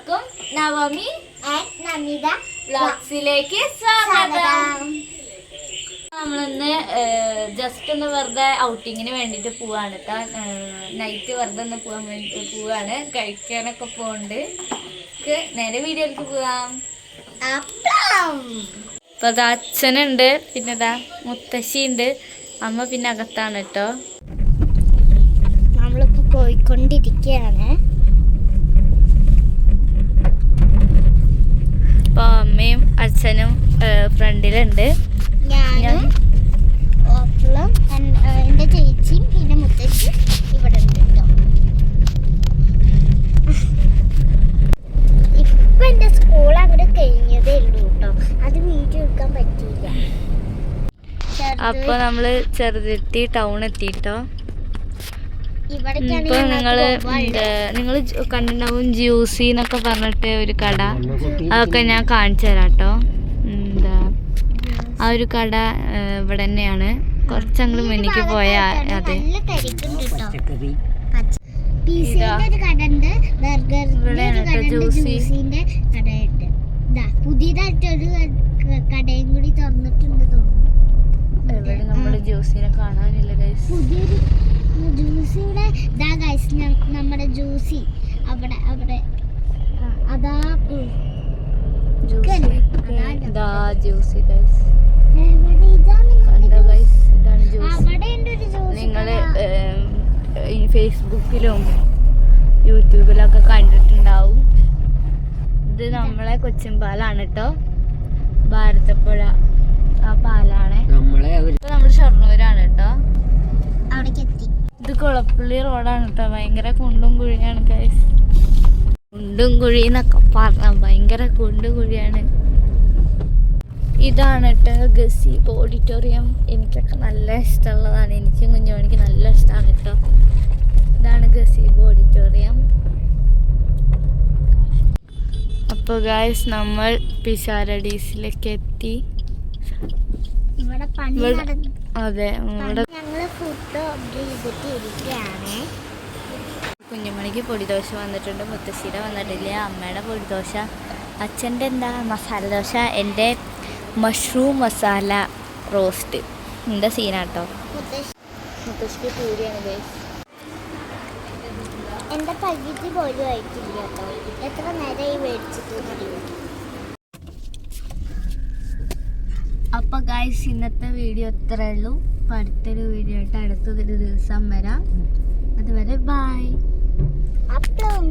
എല്ലാവർക്കും നവമി ആൻഡ് നമിത വ്ളോഗ്സിലേക്ക് സ്വാഗതം. നമ്മളിന്ന് ജസ്റ്റ് ഒന്ന് വെറുതെ ഔട്ടിങ്ങിന് വേണ്ടിയിട്ട് പോവാണ് കേട്ടോ നൈറ്റ് വെറുതെ ഒന്ന് പോകാൻ വേണ്ടി പോവാണ്. കഴിക്കാനൊക്കെ നമുക്ക് നേരെ വീഡിയോയിലേക്ക് പോവാം. ഇപ്പൊ അത് അച്ഛനുണ്ട്. പിന്നെ ഇതാ മുത്തശ്ശി ഉണ്ട് അമ്മ പിന്നെ അകത്താണ് കേട്ടോ നമ്മളിപ്പോ പോയിക്കൊണ്ടിരിക്കുകയാണ് അപ്പോൾ അമ്മയും അച്ഛനും ഫ്രണ്ടിലുണ്ട്. ഞാൻ ഓപ്പിളും എന്റെ ചേച്ചിയും പിന്നെ മുത്തശ്ശി ഇവിടെ ഉണ്ട് കേട്ടോ. ഇപ്പൊ എന്റെ സ്കൂൾ അവിടെ കഴിഞ്ഞതേ ഉള്ളൂ കേട്ടോ. അത് വീഡിയോ എടുക്കാൻ പറ്റിയില്ല. അപ്പോൾ നമ്മൾ ചെറുതെത്തി ടൗൺ എത്തിട്ടോ ഇപ്പൊ നിങ്ങൾ നിങ്ങൾ നിങ്ങൾ കണ്ടിട്ടുണ്ടാവും ജ്യൂസിന്നൊക്കെ പറഞ്ഞിട്ട് ഒരു കട. അതൊക്കെ ഞാൻ കാണിച്ചു തരാം കേട്ടോ എന്താ ആ ഒരു കട ഇവിടെ തന്നെയാണ് കുറച്ചങ്ങോട്ട് മുന്നിക്ക് പോയ അതെ. ജ്യൂസിന്റെ കടയുണ്ട്. കടയും കൂടി തുറന്നിട്ടുണ്ട് തോന്നുന്നു. നമ്മൾ ജ്യൂസിനെ കാണാനില്ല ഗൈസ് പുതിയൊരു ജ്യൂസിയുടെ ഇതാ ഗൈസ് നമ്മുടെ ജ്യൂസി. അവിടെ അവിടെ. അതാ. ജ്യൂസി ജ്യൂസി ഗൈസ് ഫേസ്ബുക്കിലും യൂട്യൂബിലൊക്കെ കണ്ടിട്ടുണ്ടാവും. ഇത് നമ്മളെ കൊച്ചിൻപാലാണ് കേട്ടോ ഭാരതപ്പുഴ. ആ പാലാണ്. നമ്മളെ അവർ നമ്മൾ ഷൊർണൂരാണ് കേട്ടോ ഇത് കുളപ്പള്ളി റോഡാണ് കേട്ടോ ഭയങ്കര കുണ്ടും കുഴിയാണ് കൈസ് കുണ്ടും കുഴി എന്നൊക്കെ പറഞ്ഞ ഭയങ്കര കുണ്ടും കുഴിയാണ്. ഇതാണ് കേട്ടോ ഗസി ഓഡിറ്റോറിയം. എനിക്കൊക്കെ നല്ല ഇഷ്ടമുള്ളതാണ്. എനിക്കും കുഞ്ഞുമണിക്ക് നല്ല ഇഷ്ടമാണ് കേട്ടോ ഇതാണ് ഗസീബ് ഓഡിറ്റോറിയം അപ്പോൾ ഗായ്സ് നമ്മൾ പിഷാരഡീസിലേക്ക് എത്തി അതെ ഇവിടെ- കുഞ്ഞുമണിക്ക് പൊടിദോശ വന്നിട്ടുണ്ട് മുത്തശ്ശിയുടെ വന്നിട്ടില്ല അമ്മയുടെ പൊടിദോശ. അച്ഛന്റെ എന്താ മസാല ദോശ എന്റെ മഷ്റൂം മസാല റോസ്റ്റ് എന്താ സീനാട്ടോ മുത്തശ്ശി മുത്തശ്ശിക്ക് പൂരിയാണ് ഗൈസ് എന്റെ പകുതി പോലും ആയിട്ടില്ല കേട്ടോ. എത്ര നേരമായി മേടിച്ചിട്ടുണ്ടെങ്കിൽ അപ്പോൾ ഗായ്സ് ഇന്നത്തെ വീഡിയോ ഇത്രേ ഉള്ളൂ. അപ്പൊ അടുത്തൊരു വീഡിയോ ആയിട്ട് അടുത്തൊരു ദിവസം വരാം. അതുവരെ ബായ് അപ്പം